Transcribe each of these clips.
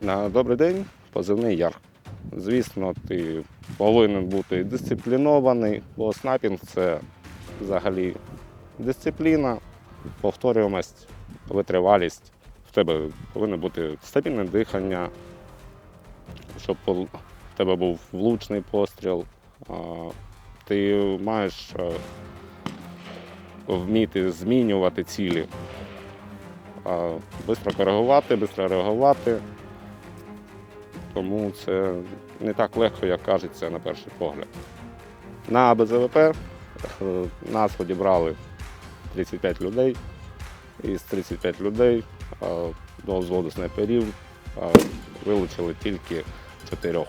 На добрий день, позивний яр. Звісно, ти повинен бути дисциплінований, бо снайпінг це взагалі дисципліна, повторюваність, витривалість. В тебе повинно бути стабільне дихання, щоб в тебе був влучний постріл. Ти маєш е, вміти змінювати цілі, швидко коригувати, швидко реагувати. Тому це не так легко, як кажеться на перший погляд. На БЗВП е, нас відібрали 35 людей. Із 35 людей е, до взводу снайперів е, вилучили тільки чотирьох.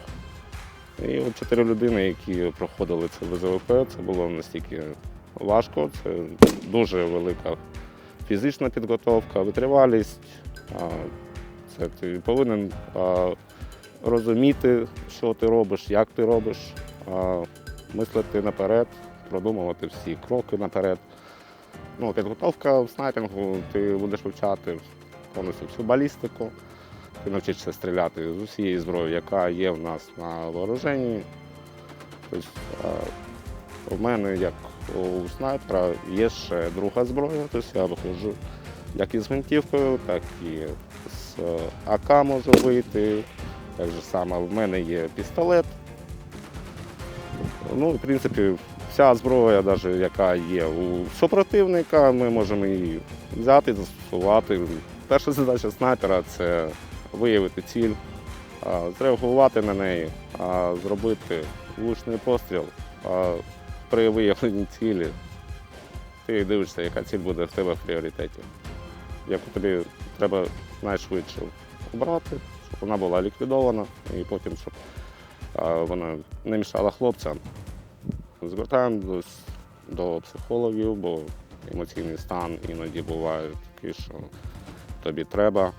І от чотири людини, які проходили це БЗВП, це було настільки важко, це дуже велика фізична підготовка, витривалість. Це ти повинен розуміти, що ти робиш, як ти робиш, а, мислити наперед, продумувати всі кроки наперед. Ну, підготовка в снайпінгу, ти будеш вивчати повністю всю балістику, ти навчишся стріляти з усієї зброї, яка є в нас на вооруженні. Тобто, у мене, як у снайпера, є ще друга зброя, тобто я виходжу як із гвинтівкою, так і з е, АК можу вийти. Так же само в мене є пістолет. Ну, в принципі, вся зброя, навіть, яка є у супротивника, ми можемо її взяти, застосувати. Перша задача снайпера це виявити ціль, зреагувати на неї, зробити влучний постріл. При виявленні цілі ти дивишся, яка ціль буде в тебе в пріоритеті. Яку тобі треба найшвидше обрати, щоб вона була ліквідована, і потім, щоб вона не мішала хлопцям. Звертаємось до психологів, бо емоційний стан іноді буває такий, що тобі треба.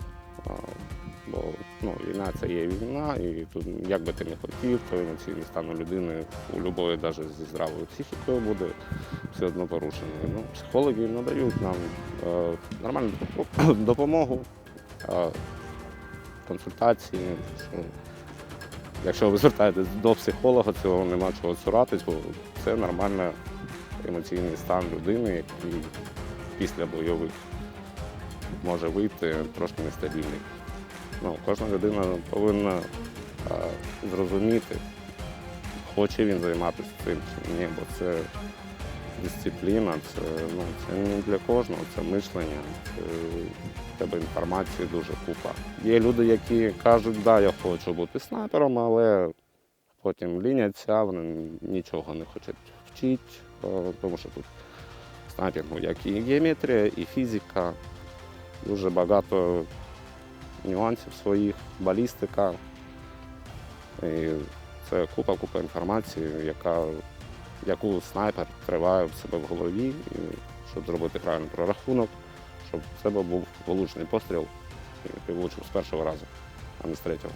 Бо ну, війна це є війна, і тут як би ти не хотів, то емоційний стан у людини у любої, навіть зі здравою психікою, буде все одно порушений. Ну, психологи надають нам е, нормальну допомогу, е, консультації. Що, якщо ви звертаєтесь до психолога, цього нема чого цуратись, бо це нормальний емоційний стан людини, який після бойових може вийти трошки нестабільний. Ну, кожна людина повинна а, зрозуміти, хоче він займатися цим чи ні, бо це дисципліна, це, ну, це не для кожного, це мишлення, це тебе інформації дуже купа. Є люди, які кажуть, да, я хочу бути снайпером, але потім ліняться, вони нічого не хочуть вчити, тому що тут снайпінгу як і геометрія, і фізика, дуже багато нюансів своїх, балістика. І це купа-купа інформації, яка, яку снайпер триває в себе в голові, щоб зробити правильний прорахунок, щоб в себе був влучний постріл, який влучив з першого разу, а не з третього.